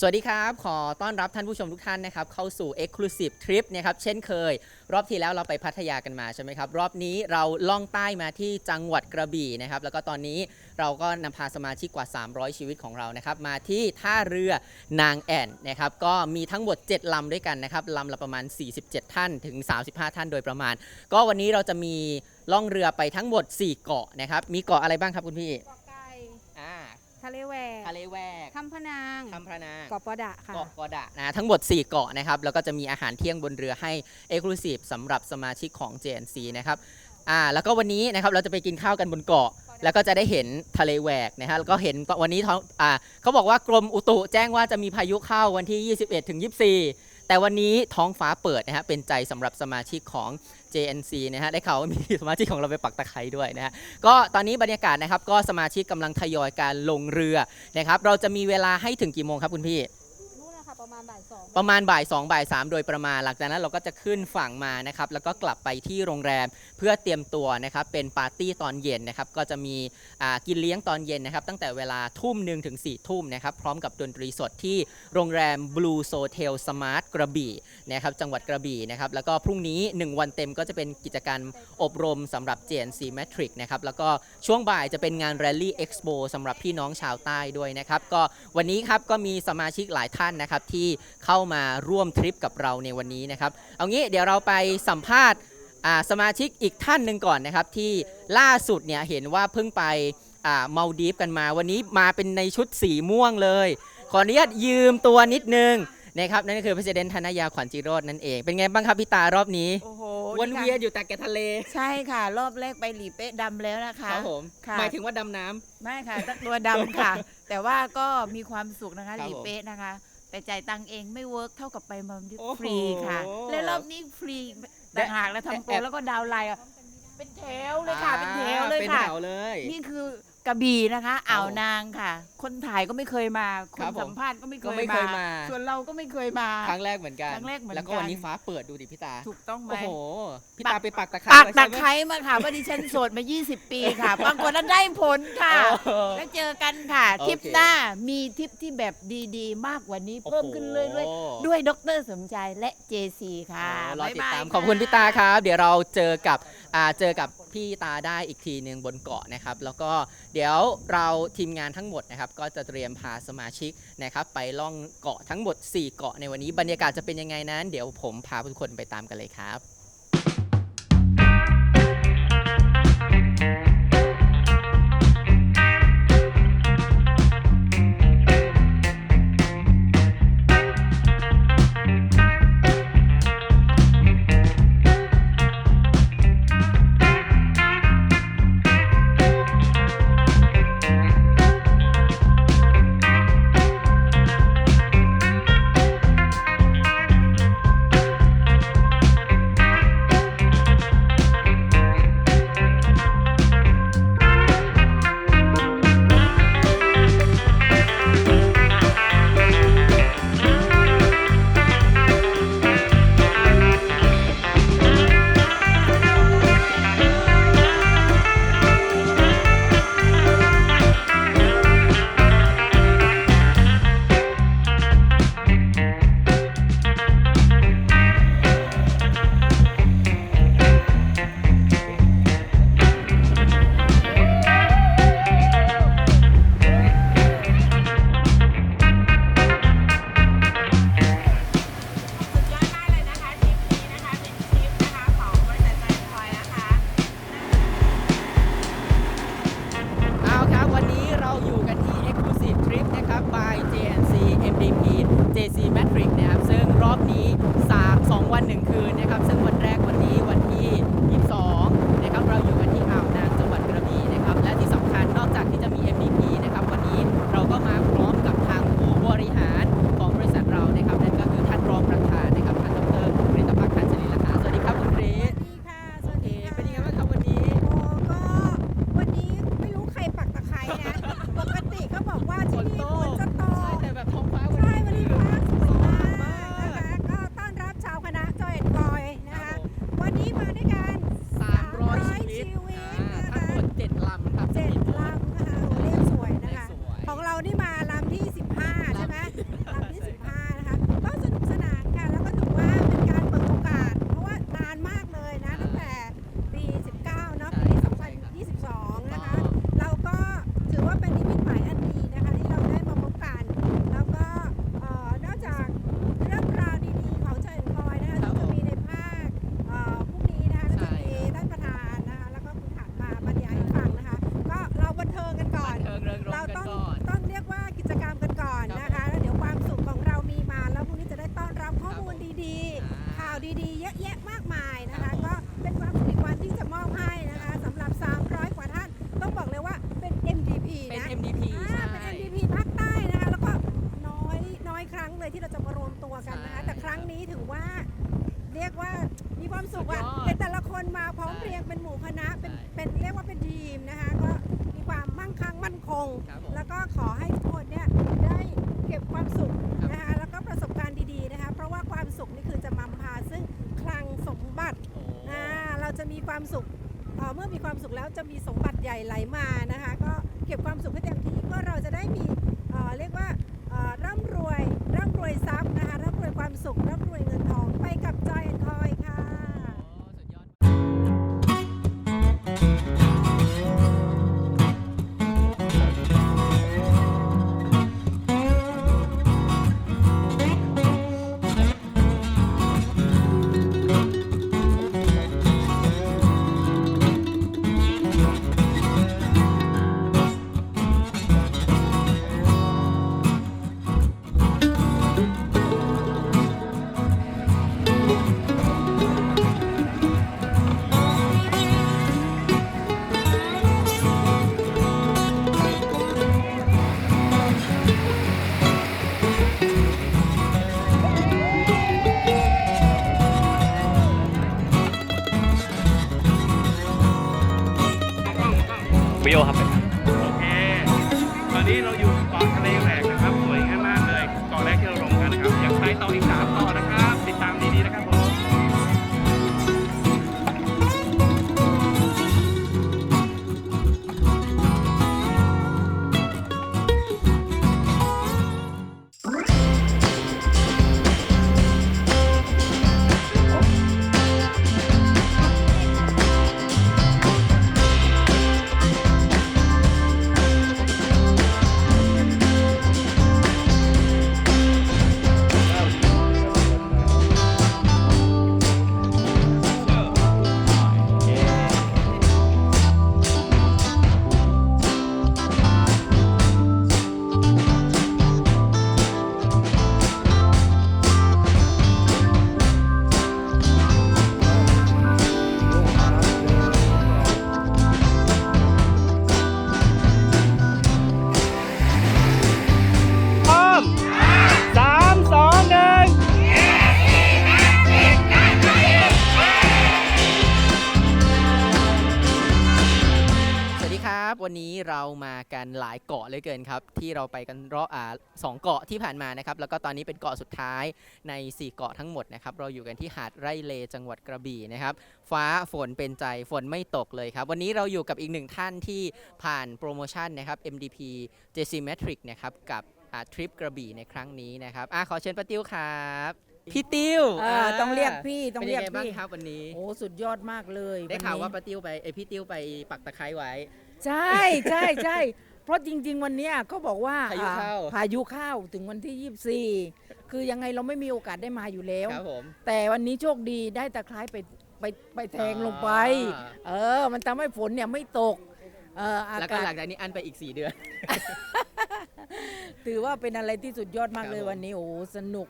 สวัสดีครับ ขอต้อนรับท่านผู้ชมทุกท่านนะครับ เข้าสู่ Exclusive Trip นะครับ เช่นเคย รอบที่แล้วเราไปพัทยากันมาใช่ไหมครับ รอบนี้เราล่องใต้มาที่จังหวัดกระบี่นะครับ แล้วก็ตอนนี้เราก็นำพาสมาชิกกว่า 300 ชีวิตของเรานะครับ มาที่ท่าเรือนางแอ่นนะครับ ก็มีทั้งหมด 7 ลำด้วยกันนะครับ ลำละประมาณ 47 ท่านถึง 35 ท่านโดยประมาณ ก็วันนี้เราจะมีล่องเรือไปทั้งหมด 4 เกาะนะครับ มีเกาะอะไรบ้างครับคุณพี่ เกาะ ทะเลแหวกทะเลแวกคำพะนางคำพระนางเกาะปอดะค่ะ เกาะกอดะนะทั้งหมด 4 เกาะนะครับ แล้วก็จะมีอาหารเที่ยงบนเรือให้ Exclusive สำหรับสมาชิกของ JNC นะครับอ่าแล้วก็วันนี้นะครับเราจะไปกินข้าวกันบนเกาะ แล้วก็จะได้เห็นทะเลแหวกนะฮะแล้วก็เห็นวันนี้ท้องอ่าเขาบอกว่ากรมอุตุแจ้งว่าจะมีพายุเข้าวันที่ 21ถึง24 แต่วันนี้ท้องฟ้าเปิดนะฮะเป็นใจสำหรับสมาชิกของ JNC นะฮะได้ข่าวว่ามีสมาชิกของเราไปปักตะไคร้ด้วยนะฮะก็ตอนนี้บรรยากาศนะครับก็สมาชิกกำลังทยอยการลงเรือนะครับเราจะมีเวลาให้ถึงกี่โมงครับคุณพี่ บ่ายสองประมาณบ่าย2บ่าย3โดยประมาณ หลังจากนั้นเราก็จะขึ้นฝั่งมานะครับ แล้วก็กลับไปที่โรงแรมเพื่อเตรียมตัวนะครับ เป็นปาร์ตี้ตอนเย็นนะครับ ก็จะมีอ่ากินเลี้ยงตอนเย็นนะครับ ตั้งแต่เวลาทุ่มหนึ่งถึง4ี่ทุ่มนะครับ พร้อมกับดนตรีสดที่โรงแรม Blue Sotel Smart กระบี่นะครับ จังหวัดกระบี่นะครับ แล้วก็พรุ่งนี้ 1 วันเต็มก็จะเป็นกิจกรรมอบรมสำหรับ JNC Matrix นะครับ แล้วก็ช่วงบ่ายจะเป็นงาน Rally Expo สำหรับพี่น้องชาวใต้ด้วยนะครับ ก็วันนี้ครับก็มีสมาชิกหลายท่านนะครับที่เข้ามาร่วมทริปกับเราในวันนี้นะครับ เอางี้เดี๋ยวเราไปสัมภาษณ์อ่าสมาชิกอีกท่านหนึ่งก่อนนะครับ ที่ล่าสุดเนี่ยเห็นว่าเพิ่งไปอ่ามาดีฟกันมา วันนี้มาเป็นในชุดสีม่วงเลย ขออนุญาตยืมตัวนิดนึงนะครับนั่นก็คือประธานธนยาขวัญจิโรจน์นั่นเอง เป็นไงบ้างครับพี่ตารอบนี้โอ้โหวนเวียนอยู่แต่แกบทะเล ใช่ค่ะ รอบแรกไปหลีเป๊ะดำแล้วนะคะครับผมค่ะหมายถึงว่าดำน้ำไม่ค่ะตั้งตัวดำค่ะ แต่ว่าก็มีความสุขนะคะครับหลีเป๊ะนะคะ แต่จ่ายตังค์เองไม่เวิร์กเท่ากับไปมาดิฟโอ้โหฟรีค่ะและรอบนี้ฟรีต่างหากแล้วทำโปรแอบแล้วก็ดาวน์ไลน์อะเป็นแถวเลยค่ะ เป็นแถวเลยเป็นค่ะ แถวเลย นี่คือ กระบี่นะคะอ่าวนางค่ะ คนถ่ายก็ไม่เคยมาคครันบผมสัมภาษณ์ก็ไม่เคก็ยไม่เคยมา ส่วนเราก็ไม่เคยมา ครั้งแรกเหมือนกัน ครั้งแรกเหมือนกัน แล้วก็วันนี้ฟ้าเปิดดูดิพี่ตา ถูกต้องไหม โอ้โห พี่ปักตาไปปักตะไคร้ปากไว้ตะใช่หมไคร้มาค่ะว่าดิฉันโสดมา 20 ปีค่ะปรากฏว่าได้ผลค่ะโอ้โหแล้วเจอกันค่ะโอเคทริปหน้ามีทริปที่แบบดีๆ มากกว่านี้เพิ่มขึ้นเรื่อยโอ้โห ๆ ด้วยดรสมใจและ JC ค่ะรอติดบ๊ยบยตามะขอบคุณพี่ตาครับ เดี๋ยวเราเจอกับอ่า เจอกับพี่ตาได้อีกทีหนึ่งบนเกาะนะครับ แล้วก็เดี๋ยวเราทีมงานทั้งหมดนะครับ ก็จะเตรียมพาสมาชิกนะครับ ไปล่องเกาะทั้งหมด 4 เกาะในวันนี้บรรยากาศจะเป็นยังไงนั้น เดี๋ยวผมพาทุกคนไปตามกันเลยครับ คั่งมั่นคงครับผมแล้วก็ขอให้ทุกคนเนี่ยได้เก็บความสุขครับนะคะแล้วก็ประสบการณ์ดีๆนะคะ เพราะว่าความสุขนี่คือจะนำพาซึ่งคลังสมบัติโอ้อ่าเราจะมีความสุขเอ่อเมื่อมีความสุขแล้วจะมีสมบัติใหญ่ไหลมานะคะ วิโอครับ โอเค ตอนนี้เราอยู่เกาะ วัสดีครับวันนี้เรามากันหลายเกาะเลยเกินครับ ที่เราไปกันรอบอ่าสองเกาะที่ผ่านมานะครับ แล้วก็ตอนนี้เป็นเกาะสุดท้ายใน 4 เกาะทั้งหมดนะครับ เราอยู่กันที่หาดไร่เลจังหวัดกระบี่นะครับ ฟ้าฝนเป็นใจฝนไม่ตกเลยครับ วันนี้เราอยู่กับอีกหนึ่งท่านที่ผ่านโปรโมชั่นนะครับ MDP JC Metric นะครับกับทริปกระบี่ในครั้งนี้นะครับอะขอเชิญป้าติ้วครับพี่ติ้วเออต้องเรียกพี่ต้องเป็นเรียยักงไงบ้างพี่ครับวันนี้โอ้สุดยอดมากเลยได้ข่าวว่านนี้ป้าติ้วไปเอยพี่ติ้วไปปักตะไคร้ไว้ ใช่ใช่ใช่เพราะจริง ๆ วันเนี้ยเขาบอกว่าพายุเข้า อ่พายุเข้าถึงวันที่ 24 คือยังไงเราไม่มีโอกาสได้มาอยู่แล้ว ครับผม แต่วันนี้โชคดีได้ตะไคร้ไปไปไปแทงลงไป อ่า เออ มันทำให้ฝนเนี่ยไม่ตกเอออาแล้วก็กาศหลังจากนี้อันไปอีก 4 เดือน ถือว่าเป็นอะไรที่สุดยอดมากครับเลยผม วันนี้โอ้สนุก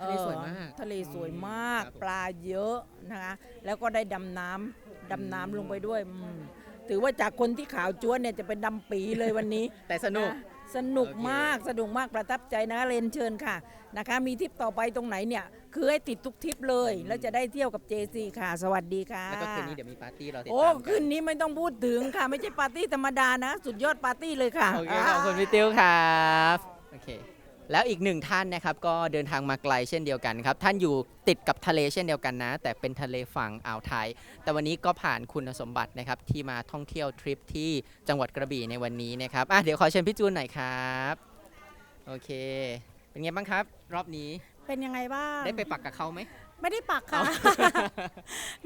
ทะเลสวยมาก เออทะเลสวยมาก ครับผม ปลาเยอะนะคะ แล้วก็ได้ดำน้ำดำน้ำลงไปด้วยอืม ถือว่าจากคนที่ขาวจ้วนเนี่ยจะเป็นดำปีเลยวันนี้ แต่สนุกะสนุกโอเคมากสนุกมากประทับใจนะคะเรียนเชิญค่ะนะคะ มีทริปต่อไปตรงไหนเนี่ย คือให้ติดทุกทริปเลย แล้วจะได้เที่ยวกับ JC ค่ะ สวัสดีค่ะแล้วก็คืนนี้เดี๋ยวมีปาร์ตี้เราติดโอ้ตามกัคืนนี้ไม่ต้องพูดถึงค่ะ ไม่ใช่ปาร์ตี้ธรรมดานะ สุดยอดปาร์ตี้เลยค่ะ โอเคขอบคุณพี่ติ้วครับ โอเค แล้วอีกหนึ่งท่านนะครับก็เดินทางมาไกลเช่นเดียวกันครับ ท่านอยู่ติดกับทะเลเช่นเดียวกันนะ แต่เป็นทะเลฝั่งอ่าวไทย แต่วันนี้ก็ผ่านคุณสมบัตินะครับที่มาท่องเที่ยวทริปที่จังหวัดกระบี่ในวันนี้นะครับอะเดี๋ยวขอเชิญพี่จูนหน่อยครับโอเค เป็นไงบ้างครับ รอบนี้เป็นยังไงบ้างได้ไปปักกับเขาไหม ไม่ได้ปักค่ะอ๋อ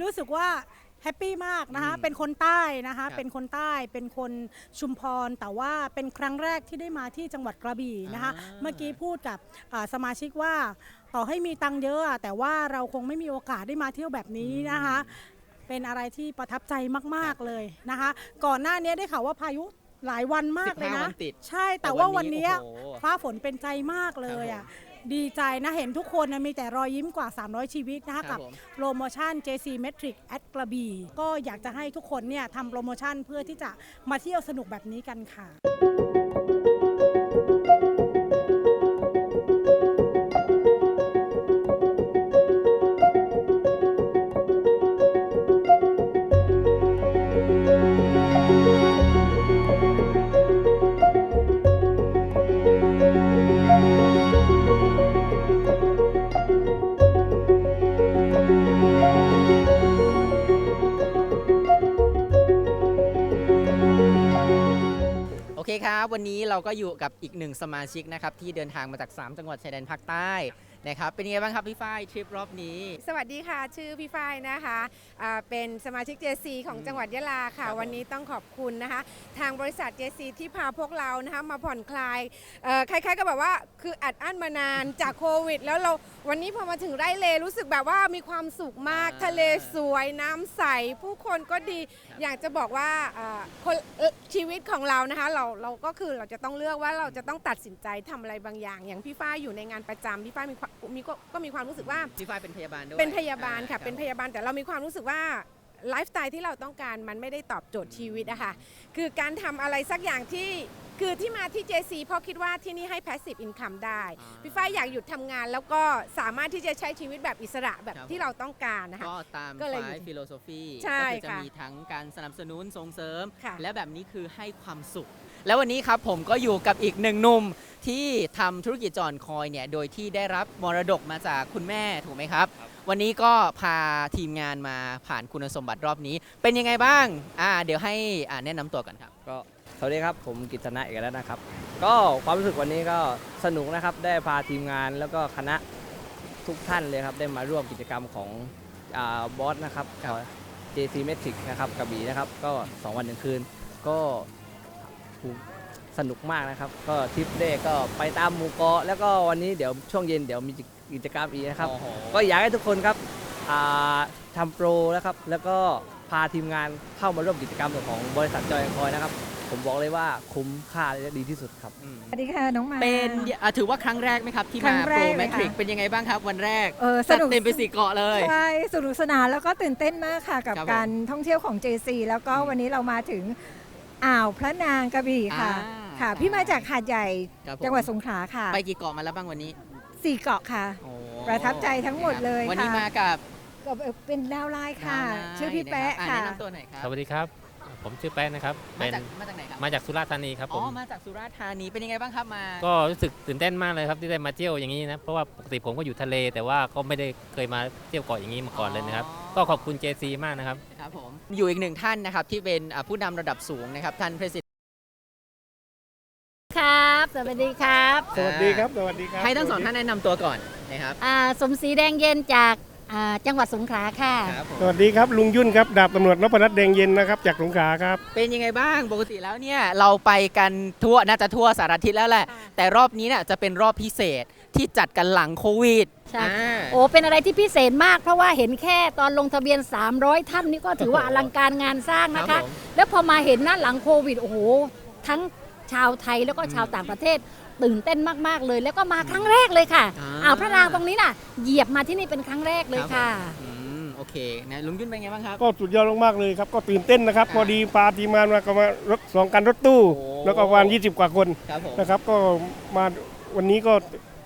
รู้สึกว่า แฮปปี้มากนะคะอืมเป็นคนใต้นะคะครับเป็นคนใต้เป็นคนชุมพร แต่ว่าเป็นครั้งแรกที่ได้มาที่จังหวัดกระบี่นะคะอ่าเมื่อกี้พูดกับอ่าสมาชิกว่าต่อให้มีตังค์เยอะอะ แต่ว่าเราคงไม่มีโอกาสได้มาเที่ยวแบบนี้นะคะ เป็นอะไรที่ประทับใจมากๆเลยนะคะ ก่อนหน้านี้ได้ข่าวว่าพายุหลายวันมากเลย15นะวันติดใช่แต่ว่าวันนี้โอ้โหฟ้าฝนเป็นใจมากเลยอะ ดีใจนะเห็นทุกคนนะมีแต่รอยยิ้มกว่า 300 ชีวิตนะคะครักับผม โปรโมชั่น JC Metric at กระบี่ก็อยากจะให้ทุกคนเนี่ยทำโปรโมชั่นเพื่อที่จะมาเที่ยวสนุกแบบนี้กันค่ะ วันนี้เราก็อยู่กับอีกหนึ่งสมาชิกนะครับที่เดินทางมาจาก 3 จังหวัดชายแดนภาคใต้ นะครับเป็นยังไงบ้างครับพี่ฝ้ายทริปรอบนี้ สวัสดีค่ะชื่อพี่ฝ้ายนะคะอ่าเป็นสมาชิก JC ของจังหวัดยะลาค่ะ ครับผมวันนี้ต้องขอบคุณนะคะ ทางบริษัท JC ที่พาพวกเรานะคะมาผ่อนคลายเอ่อคล้ายๆกับแบบว่าคืออัดอั้นมานานจากโควิด แล้วเราวันนี้พอมาถึงไร่เลรู้สึกแบบว่ามีความสุขมาก อ่า ทะเลสวยน้ำใส ผู้คนก็ดี อยากจะบอกว่าอ่าคนเอ่อชีวิตของเรานะคะ เราเราก็คือเราจะต้องเลือกว่าเราจะต้องตัดสินใจทำอะไรบางอย่าง อย่างพี่ฝ้ายอยู่ในงานประจำพี่ฝ้ายมีความมีก็ก็มีความรู้สึกว่าพี่ฝ้ายเป็นพยาบาลด้วยเป็นพยาบาลอ่ค่ะเป็นพยาบาลแต่เรามีความรู้สึกว่าไลฟ์สไตล์ที่เราต้องการมันไม่ได้ตอบโจทย์ชีวิตอะค่ะคือการทำอะไรสักอย่างที่คือที่มาที่ JC เพราะคิดว่าที่นี่ให้ passive income ได้อ่าพี่ฝ้ายอยากหยุดทำงาน แล้วก็สามารถที่จะใช้ชีวิตแบบอิสระแบบครับที่เราต้องการนะคะ ก็ตามก็เลยฝ่ายฟิโลโซฟีใช่ก็คือจะค่ะมีทั้งการสนับสนุนส่งเสริม ค่ะ และแบบนี้คือให้ความสุข แล้ววันนี้ครับผมก็อยู่กับอีกหนึ่งหนุ่มที่ทำธุรกิจจอนคอยเนี่ยโดยที่ได้รับมรดกมาจากคุณแม่ถูกไหมครับ วันนี้ก็พาทีมงานมาผ่านคุณสมบัติรอบนี้ เป็นยังไงบ้างอ่าเดี๋ยวให้อ่าแนะนำตัวกันครับ ก็สวัสดีครับผมกิตนะเอกรัตน์นะครับ ก็ความรู้สึกวันนี้ก็สนุกนะครับได้พาทีมงานแล้วก็คณะทุกท่านเลยครับ ได้มาร่วมกิจกรรมของอาบอสนะครับครับ JC Metric นะครับกระบี่นะครับ ก็ 2 วันหนึ่งคืน ก็ถูก สนุกมากนะครับ ก็ทริปแรกก็ไปตามหมู่เกาะแล้วก็วันนี้เดี๋ยวช่วงเย็นเดี๋ยวมีกิจกรรมอีกนะครับ โอ้โห ก็อยากให้ทุกคนครับอ่าทำโปรแล้วครับ แล้วก็พาทีมงานเข้ามาร่วมกิจกรรมของบริษัทจอยคอยนะครับ ผมบอกเลยว่าคุ้มค่าและดีที่สุดครับ อืมสวัสดีค่ะ น้องมา เป็นอะถือว่าครั้งแรกไหมครับ ที่ครั้มางแรโปรกเลยแมทริกค่ะเป็นยังไงบ้างครับ วันแรกเออสจัดนุกเต็มไปสี่เกาะเลย ใช่สนุกสนานแล้วก็ตื่นเต้นมากค่ะ กับครับผมการท่องเที่ยวของ JC แล้วก็วันนี้เรามาถึง อ่าวพระนางกระบี่ค่ะ อ่าค่ะ พี่มาจากหาดใหญ่ ครับผม จังหวัดสงขลาค่ะ ไปกี่เกาะมาแล้วบ้างวันนี้สี่เกาะค่ะ โอ้ประทับใจทั้งหมดเลยวันนี้ค่ะ มากับก็เป็นดาวไลน์ค่ะ ดาวไลน์ชื่อพี่แป๊ะนรับอ่ค่ะ แนะนำตัวหน่อยครับสวัสดีครับ ผมชื่อแป๊ะนะครับ มาเป็นจากมาจากไหนครับ มาจากสุราษฎร์ธานีครับผอ๋อ ม มาจากสุราษฎร์ธานี เป็นยังไงบ้างครับมา ก็รู้สึกตื่นเต้นมากเลยครับที่ได้มาเที่ยวอย่างนี้นะ เพราะว่าปกติผมก็อยู่ทะเล แต่ว่าก็ไม่ได้เคยมาเที่ยวเกาะอย่างนี้มาก่อนเลยนะครับก็ขอบคุณ JC มากนะครับ ครับผม อยู่อีกหนึ่งท่านนะครับที่เป็นอ่าผู้นำระดับสูงนะครับท่านประสิทธิ์ครับ สวัสดีครับ สวัสดีครับ สวัสดีครับให้ทั้งสองท่านแนะนำตัวก่อนนะครับ อ่า สมศรีแดงเย็นจาก อ่าจังหวัดสงขลาค่ะ ครับผมสวัสดีครับลุงยุ่นครับดาบตำรวจนพรัตน์แดงเย็นนะครับจากสงขลาครับ เป็นยังไงบ้างปกติแล้วเนี่ยเราไปกันทั่วน่าจะทั่วสารทิศแล้วแหละแต่รอบนี้เนี่ยจะเป็นรอบพิเศษที่จัดกันหลังโควิดใช่ อ่าโอ้เป็นอะไรที่พิเศษมาก เพราะว่าเห็นแค่ตอนลงทะเบียน 300 ท่านนี่ก็ถือว่าอลังการงานสร้างนะครัคะ บผม แล้วพอมาเห็นหน้าหลังโควิดโอ้โหทั้งชาวไทยแล้วก็ชาวต่างประเทศ ตื่นเต้นมากๆเลย แล้วก็มาครั้งแรกเลยค่ะอ่า อ่าวพระนางตรงนี้น่ะ เหยียบมาที่นี่เป็นครั้งแรกเลยค่ะ อืมโอเคนะลุงยุ่นเป็นไงบ้างครับ ก็สุดยอดมากๆเลยครับก็ตื่นเต้นนะครับอ่าพอดีพาทีมงานมาก็มารถสองกันรถตู้ โอ้ แล้วก็ประมาณ20 กว่าคนครับผม นะครับ ก็มาวันนี้ก็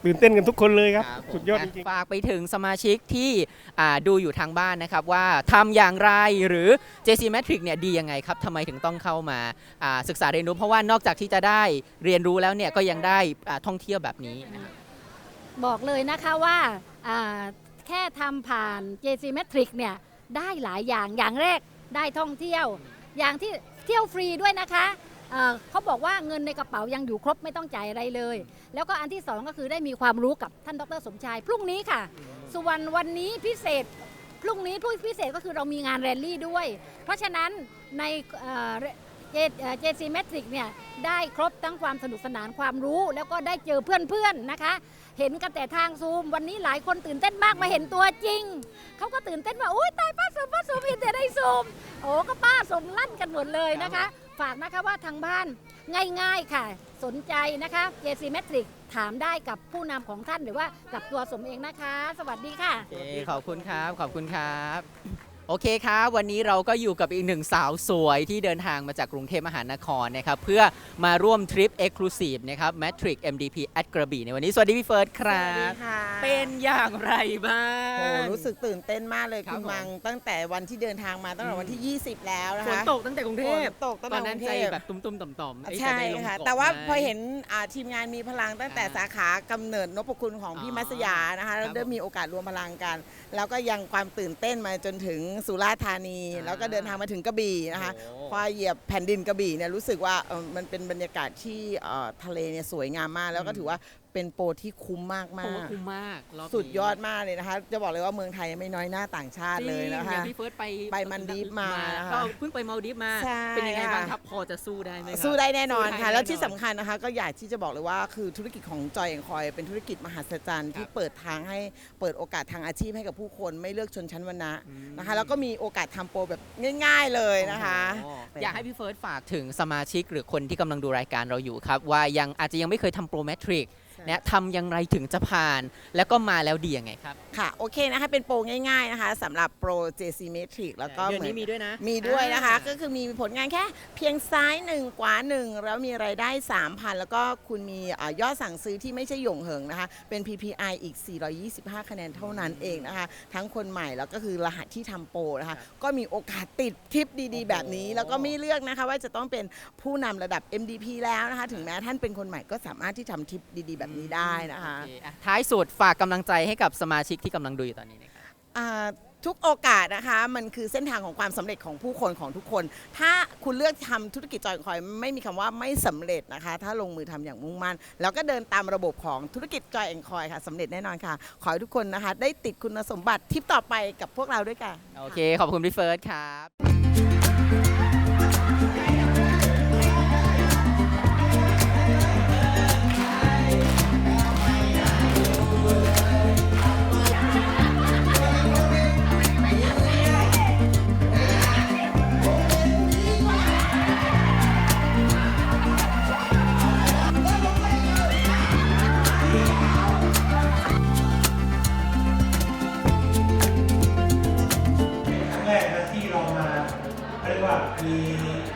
ตื่นเต้นกันทุกคนเลยครับครับผมสุดยอดจริงๆ ฝากไปถึงสมาชิกที่อ่าดูอยู่ทางบ้านนะครับว่าทำอย่างไรหรือ JC Matrix เนี่ยดียังไงครับทำไมถึงต้องเข้ามาอ่าศึกษาเรียนรู้เพราะว่านอกจากที่จะได้เรียนรู้แล้วเนี่ยก็ยังได้อ่าท่องเที่ยวแบบนี้นะครับ บอกเลยนะคะว่าอ่าแค่ทำผ่าน JC Matrix เนี่ยได้หลายอย่างอย่างแรกได้ท่องเที่ยว อย่างที่เที่ยวฟรีด้วยนะคะ เขาบอกว่าเงินในกระเป๋ายังอยู่ครบไม่ต้องจ่ายอะไรเลย แล้วก็อันที่สองก็คือได้มีความรู้กับท่านดรสมชาย พรุ่งนี้ค่ะส่วนวันนี้พิเศษ พรุ่งนี้ผู้พิเศษก็คือเรามีงานแรลลี่ด้วย เพราะฉะนั้นในเจซีเมทริกเนี่ยได้ครบทั้งความสนุกสนานความรู้ แล้วก็ได้เจอเพื่อนๆนะคะ เห็นกันแต่ทางซูม วันนี้หลายคนตื่นเต้นมากมาเห็นตัวจริง เขาก็ตื่นเต้นว่าโอ้ยตายป้าซูมป้าซูมเห็นแต่ในซูม โอ้ก็ป้าสมลั่นกันหมดเลยนะคะ ฝากนะคะว่าทางบ้านง่ายๆค่ะ สนใจนะคะเจซีเมทริกถามได้กับผู้นำของท่านหรือว่ากับตัวสมเองนะคะ สวัสดีค่ะ โอเคขอบคุณครับ ขอบคุณครับ โอเคครับวันนี้เราก็อยู่กับอีกหนึ่งสาวสวยที่เดินทางมาจากกรุงเทพมหานครนะครับเพื่อมาร่วมทริป Exclusive นะครับ Matrix MDP at กระบี่ในวันนี้สวัสดีพี่เฟิร์สครัสวัสดีบค่ะเป็นอย่างไรบ้าง โอ้รู้สึกตื่นเต้นมากเลยครับคุณผม มัง ตั้งแต่วันที่เดินทางมาตั้งแต่วันที่ 20 แล้วนะฝนคะตกตั้งแต่กรุงเทพ ฝนตกตั้งตแต่อนนั้นกรุงใจเทพแบบตุ้มๆ ต่อมๆเอ้ยใช่จได้ลงค่ะ เกาแต่ว่าไหม พอเห็นอ่าทีมงานมีพลังตั้งแต่อ่าสาขากำเนิดนพคุณของพี่อ๋อมัสยานะคะครัแล้บวได้มีโอกาสรวมพลังกัน แล้วก็ยังความตื่นเต้นมาจนถึงสุราษฎร์ธานีแล้วก็เดินทางมาถึงกระบี่นะคะพอเหยียบแผ่นดินกระบี่เนี่ยรู้สึกว่าเอ่อมันเป็นบรรยากาศที่เอ่อทะเลเนี่ยสวยงามมาก แล้วก็ถือว่า เป็นโปรที่คุ้มมากเพราะว่าๆคุ้มมากรบนี้สุดยอดมากเลยนะคะ จะบอกเลยว่าเมืองไทยไม่น้อยหน้าต่างชาติเลยนะจริงอคะ ย่างพี่เฟิร์สไปไปมันดีฟมานะคะก็เพิ่งไปมาลดีฟมา ใช่เป็นยังไงบ้างค่ะ ครับ พอจะสู้ได้ไหมครับ สู้ได้แน่นอนสู้ค่ะได้แล้วที่น่นอนสำคัญนะคะ ก็อยากที่จะบอกเลยว่าคือธุรกิจของจอยแอนคอย เป็นธุรกิจมหัศจรรย์ที่เปิดทางให้เปิดโอกาสทางอาชีพให้กับผู้คนไม่เลือกชนชั้นวรรณะนะคะ แล้วก็มีโอกาสทำโปรแบบง่าย ๆเลยนะคะอ๋ออยากให้พี่เฟิร์สฝากถึงสมาชิกหรือคนที่กำลังดูรายการเราอยู่ครับ ว่ายังอาจจะยังไม่เคยทำโปรแมทริก นะทำอย่างไรถึงจะผ่าน แล้วก็มาแล้วดียังไงครับ ค่ะ โอเคนะคะ เป็นโปรง่ายๆนะคะสำหรับโปร JC Matrix แล้วก็เดือนเหมืนี้มีด้วยนะมีด้วยนะคะ อ่า ก็คือมีผลงานแค่เพียงซ้ายหนึ่งขวาหนึ่งแล้วมีรายได้ 3,000 แล้วก็คุณมีอ่ายอดสั่งซื้อที่ไม่ใช่หย่งเหิงนะคะ เป็น PPI อีก 425 คะแนนเท่านั้นเองนะคะ ทั้งคนใหม่แล้วก็คือรหัสที่ทำโปรนะคะ ก็มีโอกาสติดทิปดีๆ แบบนี้ แล้วก็ไม่เลือกนะคะว่าจะต้องเป็นผู้นำระดับ MDP แล้วนะคะ ถึงแม้ท่านเป็นคนใหม่ก็สามารถที่ทำทิปดีๆ แบบนี้ได้นะคะโอเคอะท้ายสุดฝากกำลังใจให้กับสมาชิกที่กำลังดูอยู่ตอนนี้นะครับ อ่าทุกโอกาสนะคะ มันคือเส้นทางของความสำเร็จของผู้คนของทุกคน ถ้าคุณเลือกทำธุรกิจจอยคอยไม่มีคำว่าไม่สำเร็จนะคะ ถ้าลงมือทำอย่างมุ่งมั่น แล้วก็เดินตามระบบของธุรกิจจอยแอนคอยค่ะสำเร็จแน่นอนค่ะ ขอให้ทุกคนนะคะ ได้ติดคุณสมบัติทิปต่อไปกับพวกเราด้วยค่ะ โอเค ขอบคุณพี่เฟิร์สครับ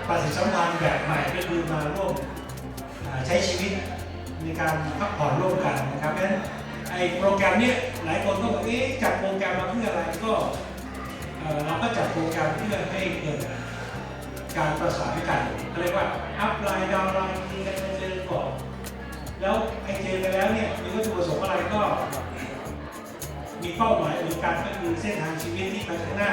ปฏิสัมพันธ์แบบใหม่ก็คือมาร่วมอ่าใช้ชีวิตในการพักผ่อนร่วมกันนะครับเพราะฉะนั้นไอ้โปรแกรมเนี้ยหลายคนก็บอกเอ๊ะจัดโปรแกรมมาเพื่ออะไรก็เราก็จัดโปรแกรมเพื่อให้เกิดการประสานกันเขาเรียกว่าอัพไลน์ดาวน์ไลน์มีกันเจอก่อนแล้วไอ้เจอไปแล้วเนี่ยมีวัตถุประสงค์อะไรก็ มีเป้าหมายหมือกันก็คือเส้นทางชีวิตที่ไปข้างหน้า